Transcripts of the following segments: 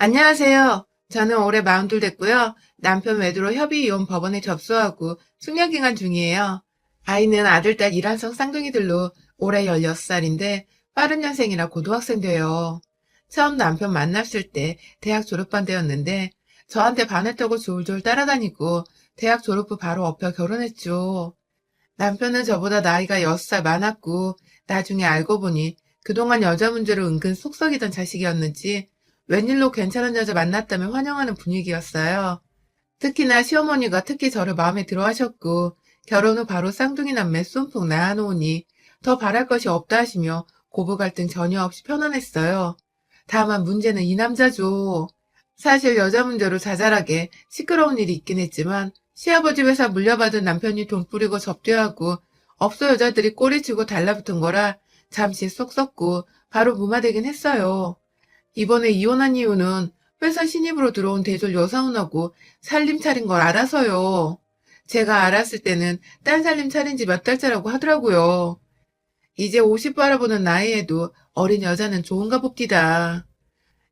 안녕하세요. 저는 올해 42 됐고요. 남편 외도로 협의이혼 법원에 접수하고 숙려기간 중이에요. 아이는 아들, 딸 이란성 쌍둥이들로 올해 16살인데 빠른 년생이라 고등학생 돼요. 처음 남편 만났을 때 대학 졸업반 때였는데 저한테 반했다고 졸졸 따라다니고 대학 졸업 후 바로 엎여 결혼했죠. 남편은 저보다 나이가 6살 많았고 나중에 알고 보니 그동안 여자 문제로 은근 속썩이던 자식이었는지 웬일로 괜찮은 여자 만났다며 환영하는 분위기였어요. 특히나 시어머니가 특히 저를 마음에 들어 하셨고 결혼 후 바로 쌍둥이 남매 쏨풍 낳아놓으니 더 바랄 것이 없다 하시며 고부 갈등 전혀 없이 편안했어요. 다만 문제는 이 남자죠. 사실 여자 문제로 자잘하게 시끄러운 일이 있긴 했지만 시아버지 회사 물려받은 남편이 돈 뿌리고 접대하고 업소 여자들이 꼬리치고 달라붙은 거라 잠시 쏙 썩고 바로 무마되긴 했어요. 이번에 이혼한 이유는 회사 신입으로 들어온 대졸 여사원하고 살림 차린 걸 알아서요. 제가 알았을 때는 딴 살림 차린 지 몇 달째라고 하더라고요. 이제 50 바라보는 나이에도 어린 여자는 좋은가 봅디다.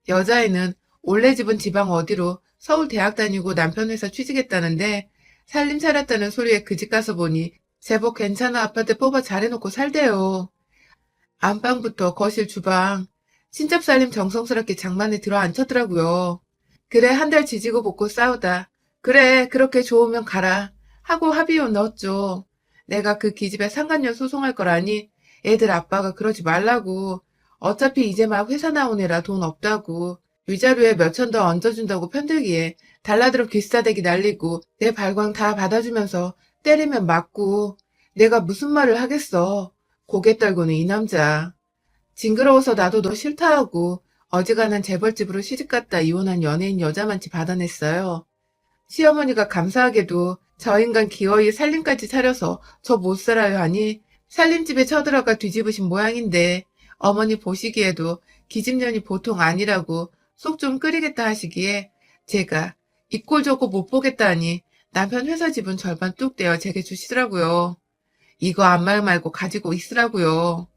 여자애는 원래 집은 지방 어디로 서울 대학 다니고 남편 회사 취직했다는데 살림 차렸다는 소리에 그 집 가서 보니 제법 괜찮은 아파트 뽑아 잘해놓고 살대요. 안방부터 거실 주방 친접 살림 정성스럽게 장만에 들어 앉혔더라고요. 그래 한 달 지지고 볶고 싸우다 그래 그렇게 좋으면 가라 하고 합의혼 넣었죠. 내가 그 기집애 상간녀 소송할 거라니 애들 아빠가 그러지 말라고 어차피 이제 막 회사 나온 애라 돈 없다고 위자료에 몇천 더 얹어준다고 편들기에 달라들어 귀싸대기 날리고 내 발광 다 받아주면서 때리면 맞고 내가 무슨 말을 하겠어. 고개 떨고는 이 남자. 징그러워서 나도 너 싫다 하고 어지간한 재벌집으로 시집갔다 이혼한 연예인 여자만치 받아냈어요. 시어머니가 감사하게도 저 인간 기어이 살림까지 차려서 저 못 살아요 하니 살림집에 쳐들어가 뒤집으신 모양인데 어머니 보시기에도 기집년이 보통 아니라고 속 좀 끓이겠다 하시기에 제가 이꼴 저꼴 못 보겠다 하니 남편 회사 집은 절반 뚝 떼어 제게 주시더라고요. 이거 안 말 말고 가지고 있으라고요.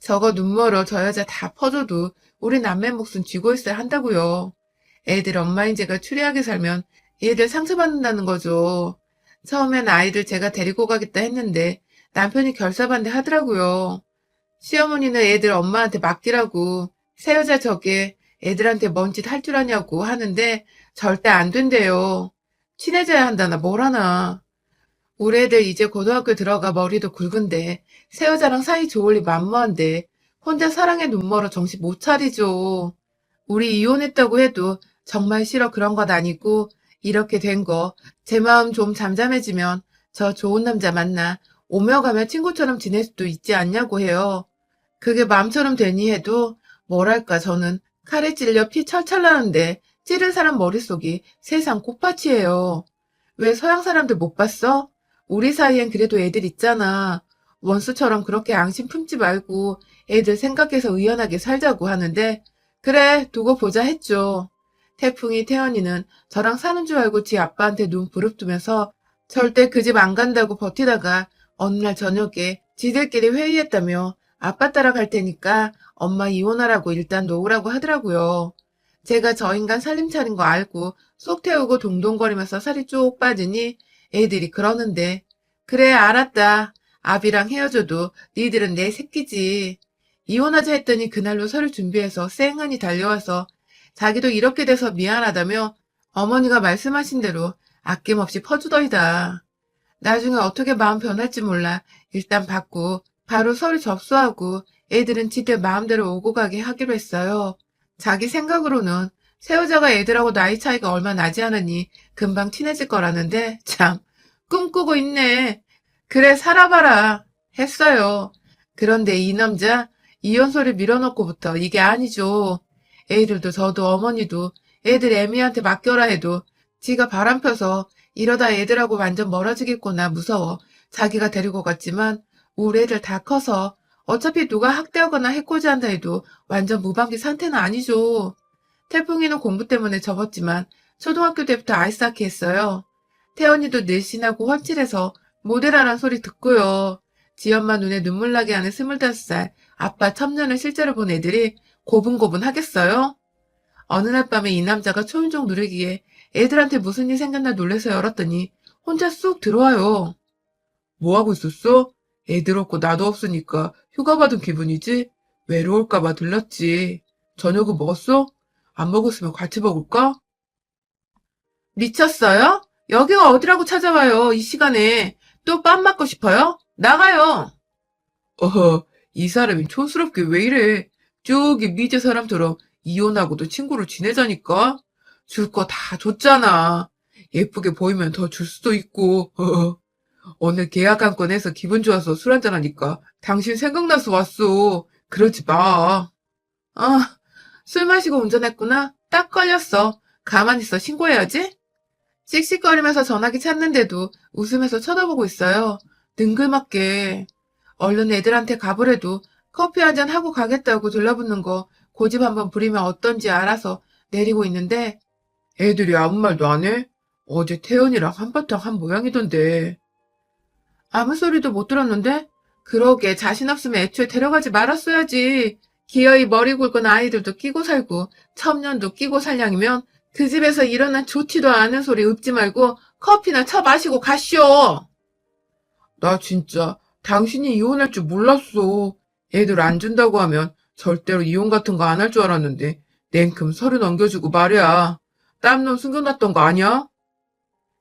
저거 눈멀어 저 여자 다 퍼줘도 우리 남매 몫은 쥐고 있어야 한다고요. 애들 엄마인 제가 추리하게 살면 얘들 상처받는다는 거죠. 처음엔 아이들 제가 데리고 가겠다 했는데 남편이 결사반대 하더라고요. 시어머니는 애들 엄마한테 맡기라고 새 여자 저게 애들한테 뭔 짓 할 줄 아냐고 하는데 절대 안 된대요. 친해져야 한다나 뭘 하나. 우리 애들 이제 고등학교 들어가 머리도 굵은데 새 여자랑 사이 좋을 리 만무한데 혼자 사랑에 눈멀어 정신 못 차리죠. 우리 이혼했다고 해도 정말 싫어 그런 것 아니고 이렇게 된 거 제 마음 좀 잠잠해지면 저 좋은 남자 만나 오며 가며 친구처럼 지낼 수도 있지 않냐고 해요. 그게 마음처럼 되니 해도 뭐랄까 저는 칼에 찔려 피 철철 나는데 찌른 사람 머릿속이 세상 꽃밭이에요. 왜 서양 사람들 못 봤어? 우리 사이엔 그래도 애들 있잖아. 원수처럼 그렇게 앙심 품지 말고 애들 생각해서 의연하게 살자고 하는데 그래 두고 보자 했죠. 태풍이 태연이는 저랑 사는 줄 알고 지 아빠한테 눈 부릅뜨면서 절대 그 집 안 간다고 버티다가 어느 날 저녁에 지들끼리 회의했다며 아빠 따라갈 테니까 엄마 이혼하라고 일단 놓으라고 하더라고요. 제가 저 인간 살림 차린 거 알고 쏙 태우고 동동거리면서 살이 쭉 빠지니 애들이 그러는데 그래 알았다. 아비랑 헤어져도 니들은 내 새끼지. 이혼하자 했더니 그날로 서류 준비해서 쌩하니 달려와서 자기도 이렇게 돼서 미안하다며 어머니가 말씀하신 대로 아낌없이 퍼주더이다. 나중에 어떻게 마음 변할지 몰라 일단 받고 바로 서류 접수하고 애들은 지들 마음대로 오고 가게 하기로 했어요. 자기 생각으로는 새우자가 애들하고 나이 차이가 얼마 나지 않으니 금방 친해질 거라는데 참 꿈꾸고 있네. 그래 살아봐라 했어요. 그런데 이 남자 이혼 소리 밀어놓고부터 이게 아니죠. 애들도 저도 어머니도 애들 애미한테 맡겨라 해도 지가 바람 펴서 이러다 애들하고 완전 멀어지겠구나 무서워 자기가 데리고 갔지만 우리 애들 다 커서 어차피 누가 학대하거나 해코지한다 해도 완전 무방비 상태는 아니죠. 태풍이는 공부 때문에 접었지만 초등학교 때부터 아이스하키 했어요. 태연이도 늘씬하고 훤칠해서 모델하란 소리 듣고요. 지엄마 눈에 눈물 나게 하는 스물다섯 살 아빠 첨년을 실제로 본 애들이 고분고분 하겠어요? 어느 날 밤에 이 남자가 초인종 누르기에 애들한테 무슨 일 생겼나 놀래서 열었더니 혼자 쑥 들어와요. 뭐하고 있었어? 애들 없고 나도 없으니까 휴가 받은 기분이지? 외로울까봐 들렀지. 저녁은 먹었어? 안 먹었으면 같이 먹을까? 미쳤어요? 여기가 어디라고 찾아와요, 이 시간에. 또 빰 맞고 싶어요? 나가요! 어허, 이 사람이 촌스럽게 왜 이래? 저기 미제 사람처럼 이혼하고도 친구로 지내자니까? 줄 거 다 줬잖아. 예쁘게 보이면 더 줄 수도 있고, 허허. 오늘 계약 한 건 해서 기분 좋아서 술 한잔하니까 당신 생각나서 왔어. 그러지 마. 아, 술 마시고 운전했구나. 딱 걸렸어. 가만히 있어 신고해야지. 씩씩거리면서 전화기 찾는데도 웃으면서 쳐다보고 있어요. 능글맞게. 얼른 애들한테 가보래도 커피 한 잔 하고 가겠다고 들러붙는 거 고집 한번 부리면 어떤지 알아서 내리고 있는데 애들이 아무 말도 안 해? 어제 태연이랑 한바탕 한 모양이던데. 아무 소리도 못 들었는데? 그러게 자신 없으면 애초에 데려가지 말았어야지. 기어이 머리 굵은 아이들도 끼고 살고 첩년도 끼고 살량이면 그 집에서 일어난 좋지도 않은 소리 읊지 말고 커피나 쳐 마시고 가시오. 나 진짜 당신이 이혼할 줄 몰랐어. 애들 안 준다고 하면 절대로 이혼 같은 거 안 할 줄 알았는데 냉큼 서류 넘겨주고 말이야. 땀놈 숨겨놨던 거 아니야?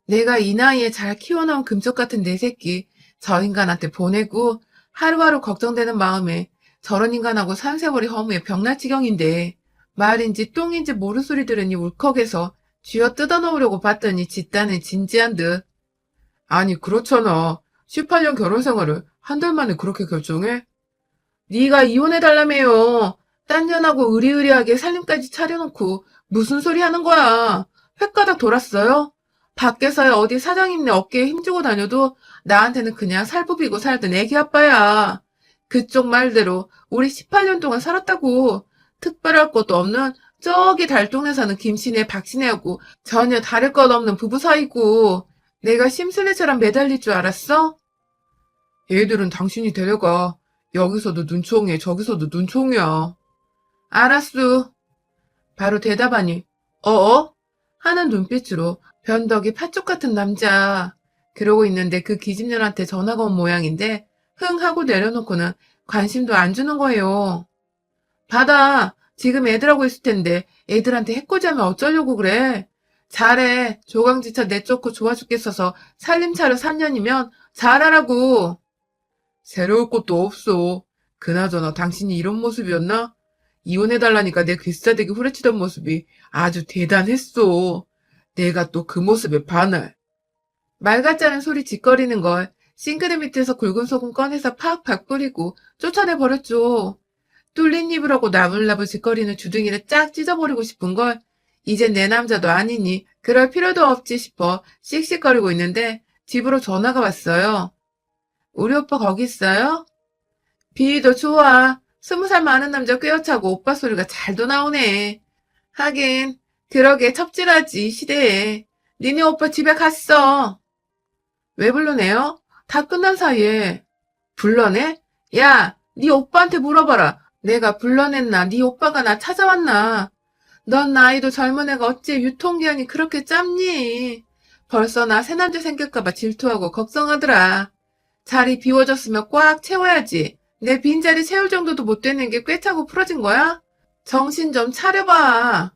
내가 이 나이에 잘 키워놓은 금쪽 같은 내 새끼 저 인간한테 보내고 하루하루 걱정되는 마음에 저런 인간하고 산 세월이 허무해 병날 지경인데 말인지 똥인지 모를 소리 들으니 울컥해서 쥐어 뜯어놓으려고 봤더니 짓단은 진지한 듯. 아니 그렇잖아. 18년 결혼 생활을 한 달 만에 그렇게 결정해? 네가 이혼해달라며요. 딴 년하고 의리의리하게 살림까지 차려놓고 무슨 소리 하는 거야. 횟가닥 돌았어요? 밖에서야 어디 사장님네 어깨에 힘주고 다녀도 나한테는 그냥 살부비고 살던 애기 아빠야. 그쪽 말대로 우리 18년 동안 살았다고. 특별할 것도 없는 저기 달동네 사는 김씨네 박씨네하고 전혀 다를 것 없는 부부 사이고 내가 심술래처럼 매달릴 줄 알았어? 얘들은 당신이 데려가. 여기서도 눈총이야 저기서도 눈총이야. 알았어. 바로 대답하니 어어? 하는 눈빛으로 변덕이 팥죽 같은 남자. 그러고 있는데 그 기집년한테 전화가 온 모양인데 흥 하고 내려놓고는 관심도 안 주는 거예요. 받아. 지금 애들하고 있을 텐데 애들한테 해코지하면 어쩌려고 그래. 잘해. 조강지차 내쫓고 좋아 죽겠어서 살림 차려 3년이면 잘하라고. 새로울 것도 없어. 그나저나 당신이 이런 모습이었나? 이혼해달라니까 내 귀싸대기 후려치던 모습이 아주 대단했어. 내가 또 그 모습에 반할. 말 같지 않은 소리 짓거리는 걸 싱크대 밑에서 굵은 소금 꺼내서 팍팍 뿌리고 쫓아내 버렸죠. 뚫린 하고 나불나불 짓거리는 주둥이를 쫙 찢어버리고 싶은 걸 이젠 내 남자도 아니니 그럴 필요도 없지 싶어 씩씩거리고 있는데 집으로 전화가 왔어요. 우리 오빠 거기 있어요? 비도 좋아. 스무 살 많은 남자 꿰어차고 오빠 소리가 잘도 나오네. 하긴 그러게 첩질하지 이 시대에. 니네 오빠 집에 갔어. 왜 불러내요? 다 끝난 사이에. 불러내? 야, 네 오빠한테 물어봐라. 내가 불러냈나? 네 오빠가 나 찾아왔나? 넌 나이도 젊은 애가 어찌 유통기한이 그렇게 짧니? 벌써 나 새 남자 생길까봐 질투하고 걱정하더라. 자리 비워졌으면 꽉 채워야지. 내 빈자리 채울 정도도 못 되는 게 꿰차고 풀어진 거야? 정신 좀 차려봐.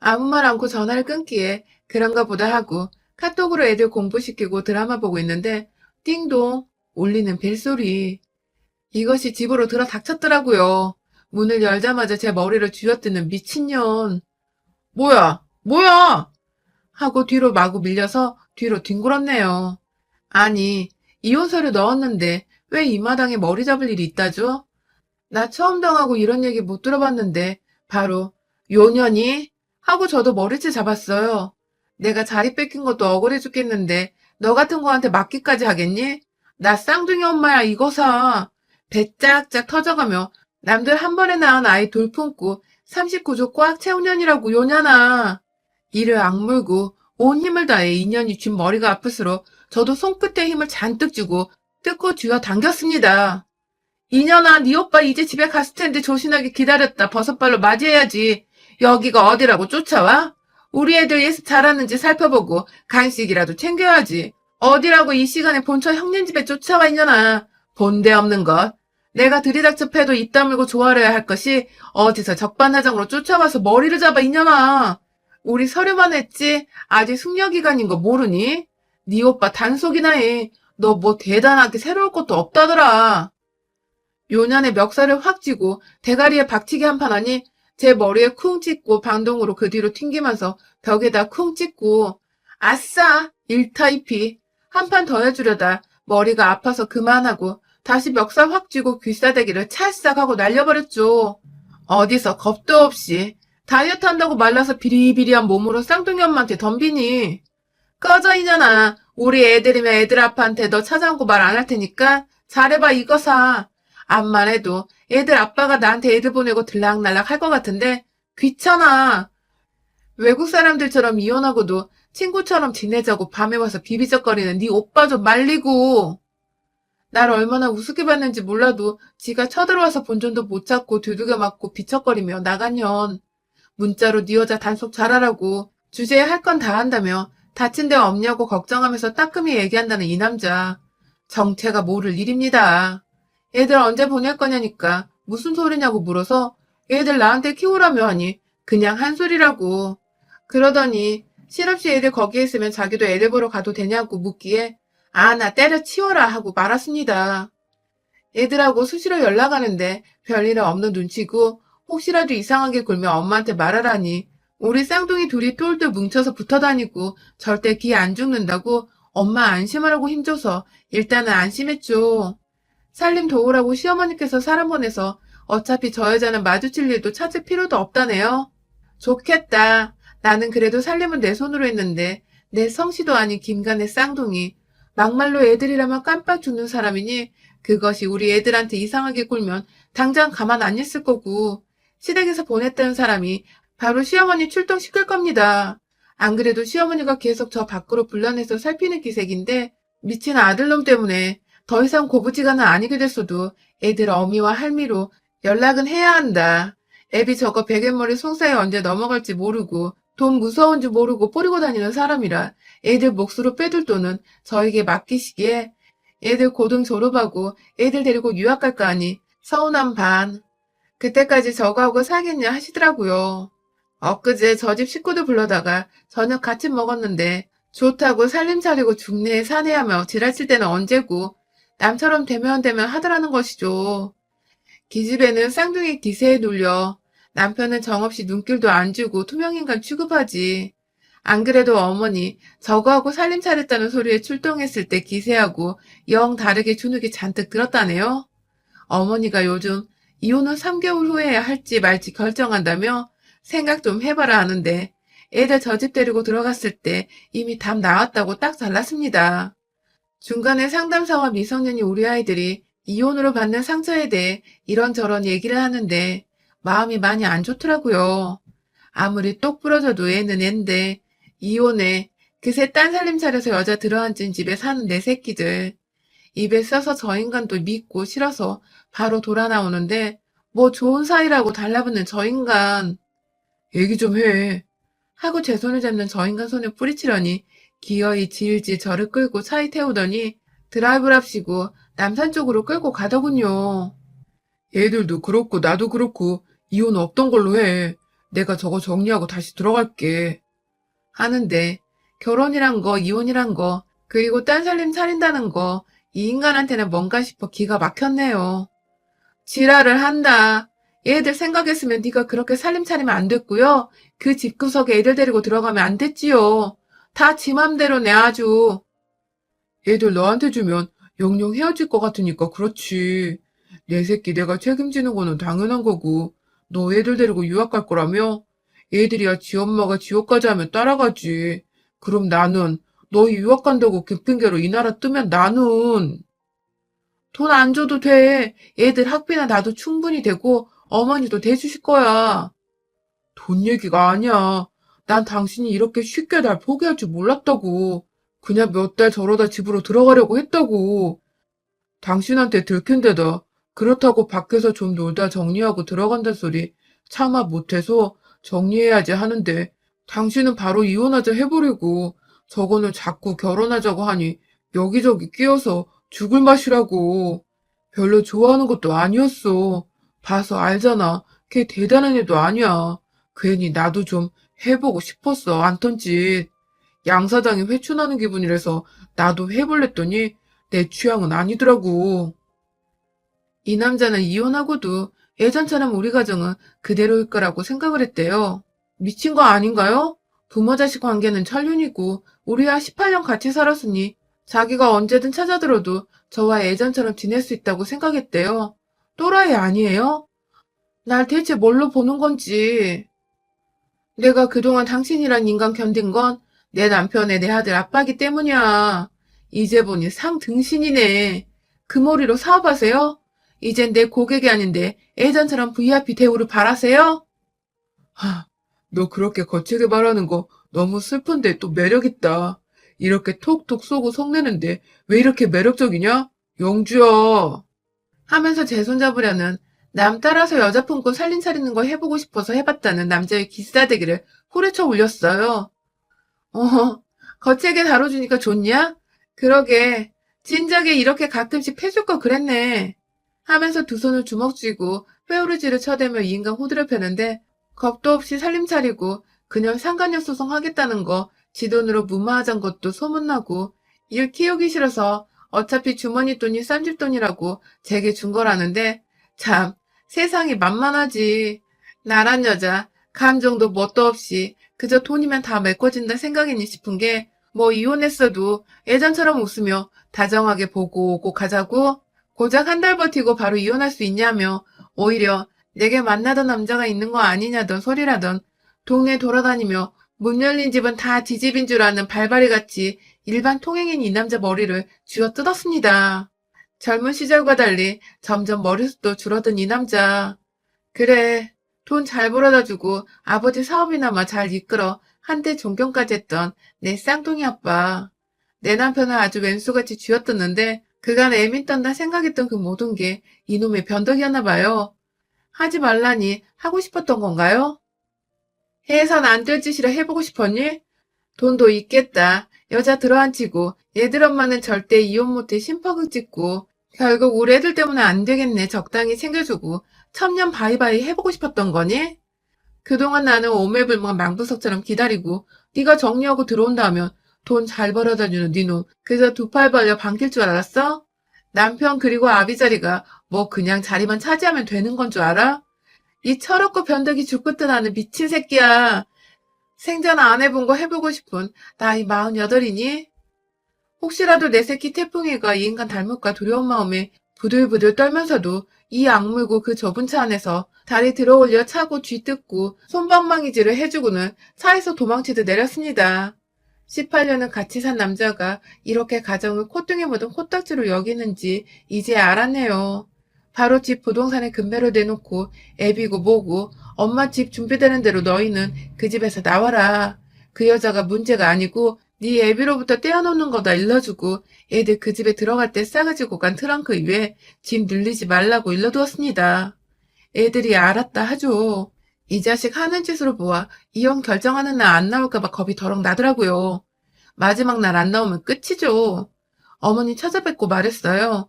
아무 말 않고 전화를 끊기에 그런가 보다 하고 카톡으로 애들 공부시키고 드라마 보고 있는데 띵동 울리는 벨소리. 이것이 집으로 들어 닥쳤더라고요. 문을 열자마자 제 머리를 쥐어뜯는 미친년. 뭐야? 뭐야? 하고 뒤로 마구 밀려서 뒤로 뒹굴었네요. 아니, 이혼서류 넣었는데 왜 이 마당에 머리 잡을 일이 있다죠? 나 처음 당하고 이런 얘기 못 들어봤는데 바로 요년이 하고 저도 머리채 잡았어요. 내가 자리 뺏긴 것도 억울해 죽겠는데 너 같은 거한테 맡기까지 하겠니? 나 쌍둥이 엄마야 이거사. 배 짝짝 터져가며 남들 한 번에 낳은 아이 돌품고 39조 꽉 채운 년이라고 요년아. 이를 악물고 온 힘을 다해 인연이 쥔 머리가 아플수록 저도 손끝에 힘을 잔뜩 주고 뜯고 쥐어 당겼습니다. 이년아, 네 오빠 이제 집에 갔을 텐데 조신하게 기다렸다. 버섯발로 맞이해야지. 여기가 어디라고 쫓아와? 우리 애들 예습 잘하는지 살펴보고 간식이라도 챙겨야지. 어디라고 이 시간에 본처 형님 집에 쫓아와 있냐나. 본데 없는 것. 내가 들이닥쳐 패도 입 다물고 조아려야 할 것이 어디서 적반하장으로 쫓아와서 머리를 잡아 있냐나. 우리 서류만 했지 아직 숙려기간인 거 모르니? 네 오빠 단속이나 해. 너 뭐 대단하게 새로울 것도 없다더라. 요년에 멱살을 확 쥐고 대가리에 박치기 한 판 하니 제 머리에 쿵 찍고 방동으로 그 뒤로 튕기면서 벽에다 쿵 찍고 아싸! 일타이피. 한 판 더 해주려다 머리가 아파서 그만하고 다시 멱살 확 쥐고 귀싸대기를 찰싹 하고 날려버렸죠. 어디서 겁도 없이 다이어트 한다고 말라서 비리비리한 몸으로 쌍둥이 엄마한테 덤비니. 꺼져 이년아. 우리 애들이면 애들 아빠한테 너 찾아오고 말 안 할 테니까 잘해봐 이거 사. 암만 해도 애들 아빠가 나한테 애들 보내고 들락날락 할 것 같은데 귀찮아. 외국 사람들처럼 이혼하고도 친구처럼 지내자고 밤에 와서 비비적거리는 네 오빠 좀 말리고. 날 얼마나 우습게 봤는지 몰라도 지가 쳐들어와서 본전도 못 찾고 두들겨 맞고 비척거리며 나간년. 문자로 네 여자 단속 잘하라고 주제에 할 건 다 한다며 다친 데 없냐고 걱정하면서 따끔히 얘기한다는 이 남자. 정체가 모를 일입니다. 애들 언제 보낼 거냐니까 무슨 소리냐고 물어서 애들 나한테 키우라며 하니 그냥 한 소리라고. 그러더니 실없이 애들 거기에 있으면 자기도 애들 보러 가도 되냐고 묻기에 아, 나 때려치워라 하고 말았습니다. 애들하고 수시로 연락하는데 별일 없는 눈치고 혹시라도 이상하게 굴면 엄마한테 말하라니 우리 쌍둥이 둘이 똘똘 뭉쳐서 붙어 다니고 절대 기 안 죽는다고 엄마 안심하라고 힘줘서 일단은 안심했죠. 살림 도우라고 시어머니께서 사람 보내서 어차피 저 여자는 마주칠 일도 찾을 필요도 없다네요. 좋겠다. 나는 그래도 살림은 내 손으로 했는데 내 성씨도 아닌 김간의 쌍둥이 막말로 애들이라면 깜빡 죽는 사람이니 그것이 우리 애들한테 이상하게 굴면 당장 가만 안 있을 거고 시댁에서 보냈다는 사람이 바로 시어머니 출동시킬 겁니다. 안 그래도 시어머니가 계속 저 밖으로 불러내서 살피는 기색인데 미친 아들놈 때문에 더 이상 고부지간은 아니게 됐어도 애들 어미와 할미로 연락은 해야 한다. 애비 저거 베갯머리 송사에 언제 넘어갈지 모르고 돈 무서운 줄 모르고 뿌리고 다니는 사람이라 애들 몫으로 빼둘 돈은 저에게 맡기시기에 애들 고등 졸업하고 애들 데리고 유학 갈까 하니 서운한 반. 그때까지 저거하고 살겠냐 하시더라고요. 엊그제 저 집 식구들 불러다가 저녁 같이 먹었는데 좋다고 살림 차리고 중내에 사내하며 지랄칠 때는 언제고 남처럼 되면 하더라는 것이죠. 기집애는 쌍둥이 기세에 눌려 남편은 정없이 눈길도 안 주고 투명인간 취급하지. 안 그래도 어머니 저거하고 살림 차렸다는 소리에 출동했을 때 기세하고 영 다르게 주눅이 잔뜩 들었다네요. 어머니가 요즘 이혼은 3개월 후에 할지 말지 결정한다며 생각 좀 해봐라 하는데 애들 저 집 데리고 들어갔을 때 이미 답 나왔다고 딱 잘랐습니다. 중간에 상담사와 미성년이 우리 아이들이 이혼으로 받는 상처에 대해 이런저런 얘기를 하는데 마음이 많이 안 좋더라고요. 아무리 똑 부러져도 애는 앤데 이혼해 그새 딴 살림 차려서 여자 들어앉은 집에 사는 내 새끼들 입에 써서 저 인간도 믿고 싫어서 바로 돌아 나오는데 뭐 좋은 사이라고 달라붙는 저 인간 얘기 좀 해. 하고 제 손을 잡는 저 인간 손에 뿌리치려니 기어이 질질 저를 끌고 차에 태우더니 드라이브랍시고 남산 쪽으로 끌고 가더군요. 얘들도 그렇고 나도 그렇고 이혼 없던 걸로 해. 내가 저거 정리하고 다시 들어갈게. 하는데 결혼이란 거, 이혼이란 거, 그리고 딴 살림 차린다는 거, 이 인간한테는 뭔가 싶어 기가 막혔네요. 지랄을 한다. 얘들 생각했으면 네가 그렇게 살림 차리면 안 됐고요. 그 집구석에 애들 데리고 들어가면 안 됐지요. 다 지 맘대로네 아주. 애들 너한테 주면 영영 헤어질 것 같으니까 그렇지. 내 새끼 내가 책임지는 거는 당연한 거고 너 애들 데리고 유학 갈 거라며? 애들이야 지 엄마가 지옥까지 하면 따라가지. 그럼 나는 너 유학 간다고 그 핑계로 이 나라 뜨면 나는 돈 안 줘도 돼. 애들 학비나 나도 충분히 되고 어머니도 대주실 거야. 돈 얘기가 아니야. 난 당신이 이렇게 쉽게 날 포기할 줄 몰랐다고. 그냥 몇 달 저러다 집으로 들어가려고 했다고. 당신한테 들킨 데다 그렇다고 밖에서 좀 놀다 정리하고 들어간다 소리 차마 못해서 정리해야지 하는데 당신은 바로 이혼하자 해버리고 저거는 자꾸 결혼하자고 하니 여기저기 끼어서 죽을 맛이라고. 별로 좋아하는 것도 아니었어. 봐서 알잖아. 걔 대단한 애도 아니야. 괜히 나도 좀 해보고 싶었어. 안턴 짓. 양 사장이 회춘하는 기분이라서 나도 해볼랬더니 내 취향은 아니더라고. 이 남자는 이혼하고도 예전처럼 우리 가정은 그대로일 거라고 생각을 했대요. 미친 거 아닌가요? 부모 자식 관계는 천륜이고 우리와 18년 같이 살았으니 자기가 언제든 찾아들어도 저와 예전처럼 지낼 수 있다고 생각했대요. 또라이 아니에요? 날 대체 뭘로 보는 건지. 내가 그동안 당신이란 인간 견딘 건 내 남편의 내 아들 아빠기 때문이야. 이제 보니 상등신이네. 그 머리로 사업하세요? 이젠 내 고객이 아닌데 예전처럼 VIP 대우를 바라세요? 하, 너 그렇게 거칠게 말하는 거 너무 슬픈데 또 매력있다. 이렇게 톡톡 쏘고 속내는데 왜 이렇게 매력적이냐? 영주야. 하면서 제 손잡으려는 남 따라서 여자 품고 살림 차리는 거 해보고 싶어서 해봤다는 남자의 기싸대기를 후려쳐 올렸어요. 어, 거칠게 다뤄주니까 좋냐? 그러게, 진작에 이렇게 가끔씩 패줄 걸 그랬네. 하면서 두 손을 주먹 쥐고 회오르지를 쳐대며 이 인간 호들을 펴는데 겁도 없이 살림 차리고 그녀 상간녀 소송하겠다는 거 지 돈으로 무마하잔 것도 소문나고 일 키우기 싫어서 어차피 주머니 돈이 쌈집 돈이라고 제게 준 거라는데 참 세상이 만만하지. 나란 여자 감정도 뭣도 없이 그저 돈이면 다 메꿔진다 생각이니 싶은 게 뭐 이혼했어도 예전처럼 웃으며 다정하게 보고 오고 가자고 고작 한 달 버티고 바로 이혼할 수 있냐며 오히려 내게 만나던 남자가 있는 거 아니냐던 소리라던 동네 돌아다니며 문 열린 집은 다 지집인 줄 아는 발바리같이 일반 통행인 이 남자 머리를 쥐어 뜯었습니다. 젊은 시절과 달리 점점 머리숱도 줄어든 이 남자. 그래, 돈 잘 벌어다 주고 아버지 사업이나마 잘 이끌어 한때 존경까지 했던 내 쌍둥이 아빠. 내 남편은 아주 왼수같이 쥐어뜯는데 그간 애민 떤다 생각했던 그 모든 게 이놈의 변덕이었나 봐요. 하지 말라니 하고 싶었던 건가요? 해선 안 될 짓이라 해보고 싶었니? 돈도 있겠다. 여자 들어앉히고 얘들 엄마는 절대 이혼 못해 심퍼극 찍고 결국 우리 애들 때문에 안 되겠네. 적당히 챙겨주고 천년 바이바이 해보고 싶었던 거니? 그동안 나는 오매불망 망부석처럼 기다리고 네가 정리하고 들어온다 하면 돈 잘 벌어다 주는 네놈 그저 두팔 벌려 반길 줄 알았어? 남편 그리고 아비 자리가 뭐 그냥 자리만 차지하면 되는 건 줄 알아? 이 철없고 변덕이 죽고 뜨나는 미친 새끼야. 생전 안 해본 거 해보고 싶은 나이 마흔여덟이니? 혹시라도 내 새끼 태풍이가 이 인간 닮을까 두려운 마음에 부들부들 떨면서도 이 악물고 그 좁은 차 안에서 다리 들어올려 차고 쥐뜯고 손방망이질을 해주고는 차에서 도망치듯 내렸습니다. 18년은 같이 산 남자가 이렇게 가정을 콧등에 묻은 코딱지로 여기는지 이제 알았네요. 바로 집 부동산에 금매로 내놓고 애비고 뭐고 엄마 집 준비되는 대로 너희는 그 집에서 나와라. 그 여자가 문제가 아니고 네 애비로부터 떼어놓는 거다 일러주고 애들 그 집에 들어갈 때 싸가지고 간 트렁크 위에 짐 늘리지 말라고 일러두었습니다. 애들이 알았다 하죠. 이 자식 하는 짓으로 보아 이혼 결정하는 날 안 나올까봐 겁이 더럭 나더라고요. 마지막 날 안 나오면 끝이죠. 어머니 찾아뵙고 말했어요.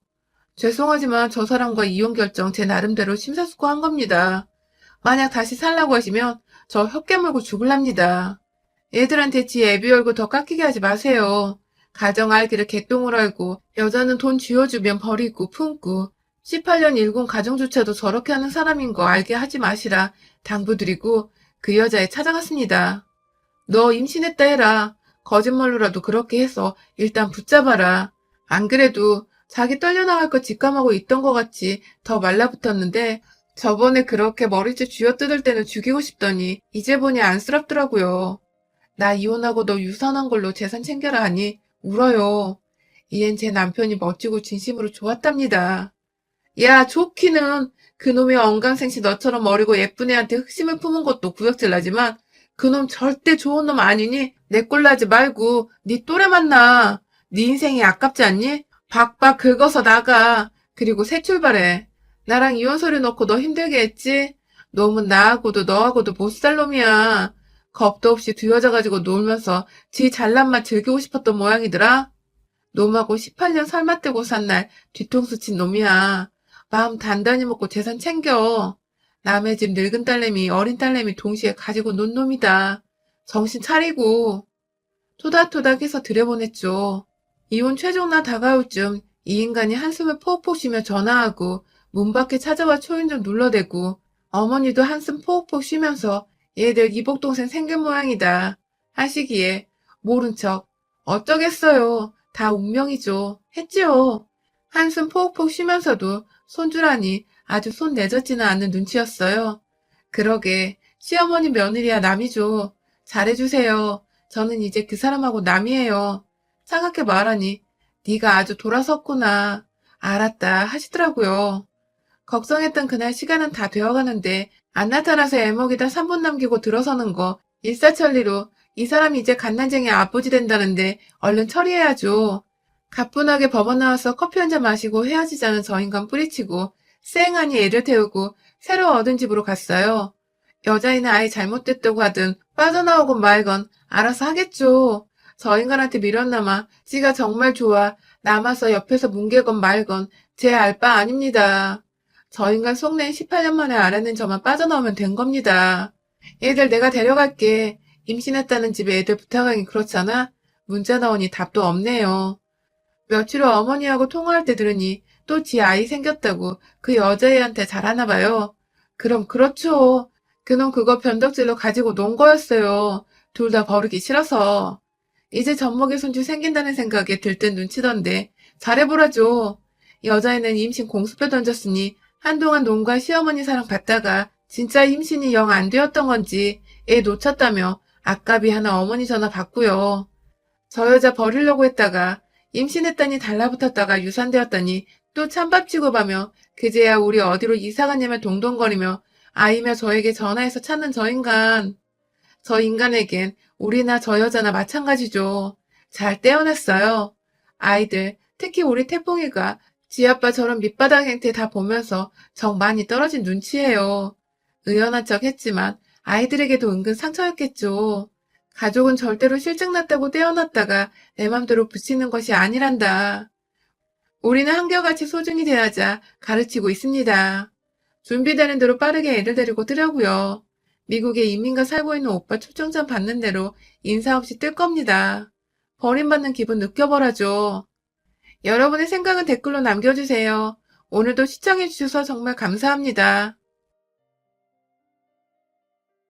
죄송하지만 저 사람과 이혼 결정 제 나름대로 심사숙고한 겁니다. 만약 다시 살라고 하시면 저 혀 깨 물고 죽을랍니다. 애들한테 지 애비 얼굴 더 깎이게 하지 마세요. 가정 알기를 개똥을 알고 여자는 돈 쥐어주면 버리고 품고 18년 일군 가정조차도 저렇게 하는 사람인 거 알게 하지 마시라 당부드리고 그 여자에 찾아갔습니다. 너 임신했다 해라. 거짓말로라도 그렇게 해서 일단 붙잡아라. 안 그래도 자기 떨려나갈 거 직감하고 있던 것 같이 더 말라붙었는데 저번에 그렇게 머리채 쥐어뜯을 때는 죽이고 싶더니 이제 보니 안쓰럽더라고요. 나 이혼하고 너 유산한 걸로 재산 챙겨라 하니 울어요. 이엔 제 남편이 멋지고 진심으로 좋았답니다. 야, 좋기는 그놈의 언감생시 너처럼 어리고 예쁜 애한테 흑심을 품은 것도 구역질 나지만 그놈 절대 좋은 놈 아니니 내 꼴나지 말고 네 또래 만나. 네 인생이 아깝지 않니? 박박 긁어서 나가. 그리고 새 출발해. 나랑 이혼 서류 넣고 너 힘들게 했지? 놈은 나하고도 너하고도 못 살 놈이야. 겁도 없이 뒤어져가지고 놀면서 지 잘난 맛 즐기고 싶었던 모양이더라. 놈하고 18년 설마 떼고 산 날 뒤통수 친 놈이야. 마음 단단히 먹고 재산 챙겨. 남의 집 늙은 딸내미, 어린 딸내미 동시에 가지고 논 놈이다. 정신 차리고. 토닥토닥해서 들여보냈죠. 이혼 최종날 다가올 쯤 이 인간이 한숨을 포옥포옥 쉬며 전화하고 문 밖에 찾아와 초인 좀 눌러대고 어머니도 한숨 포옥포옥 쉬면서 얘들 이복동생 생긴 모양이다 하시기에 모른 척 어쩌겠어요. 다 운명이죠. 했지요. 한숨 포옥포옥 쉬면서도 손주라니 아주 손 내젓지는 않는 눈치였어요. 그러게 시어머니 며느리야 남이죠. 잘해주세요. 저는 이제 그 사람하고 남이에요. 차갑게 말하니 네가 아주 돌아섰구나. 알았다 하시더라고요. 걱정했던 그날 시간은 다 되어가는데 안 나타나서 애먹이다 3분 남기고 들어서는 거 일사천리로 이 사람이 이제 갓난쟁이 아버지 된다는데 얼른 처리해야죠. 가뿐하게 법원 나와서 커피 한 잔 마시고 헤어지자는 저 인간 뿌리치고 쌩하니 애를 태우고 새로 얻은 집으로 갔어요. 여자애는 아예 잘못됐다고 하든 빠져나오건 말건 알아서 하겠죠. 저 인간한테 밀었나마 지가 정말 좋아 남아서 옆에서 뭉개건 말건 제 알 바 아닙니다. 저 인간 속낸 18년 만에 알아낸 저만 빠져나오면 된 겁니다. 애들 내가 데려갈게. 임신했다는 집에 애들 부탁하기 그렇잖아? 문자 나오니 답도 없네요. 며칠 후 어머니하고 통화할 때 들으니 또 지 아이 생겼다고 그 여자애한테 잘하나 봐요. 그럼 그렇죠. 그놈 그거 변덕질로 가지고 논 거였어요. 둘 다 버리기 싫어서. 이제 젖먹이 손주 생긴다는 생각에 들뜬 눈치던데 잘해보라죠. 여자애는 임신 공수표 던졌으니 한동안 놈과 시어머니 사랑 받다가 진짜 임신이 영 안 되었던 건지 애 놓쳤다며 아깝이 하나 어머니 전화 받고요. 저 여자 버리려고 했다가 임신했다니 달라붙었다가 유산되었다니 또 찬밥 취급하며 그제야 우리 어디로 이사 갔냐며 동동거리며 아이며 저에게 전화해서 찾는 저 인간. 저 인간에겐 우리나 저 여자나 마찬가지죠. 잘 떼어냈어요. 아이들, 특히 우리 태풍이가 지 아빠 저런 밑바닥 행태 다 보면서 정 많이 떨어진 눈치예요. 의연한 척 했지만 아이들에게도 은근 상처였겠죠. 가족은 절대로 실증났다고 떼어놨다가 내 맘대로 붙이는 것이 아니란다. 우리는 한결같이 소중히 대하자 가르치고 있습니다. 준비되는 대로 빠르게 애를 데리고 뜨려고요. 미국에 이민가 살고 있는 오빠 초청장 받는 대로 인사 없이 뜰 겁니다. 버림받는 기분 느껴보라죠. 여러분의 생각은 댓글로 남겨주세요. 오늘도 시청해주셔서 정말 감사합니다.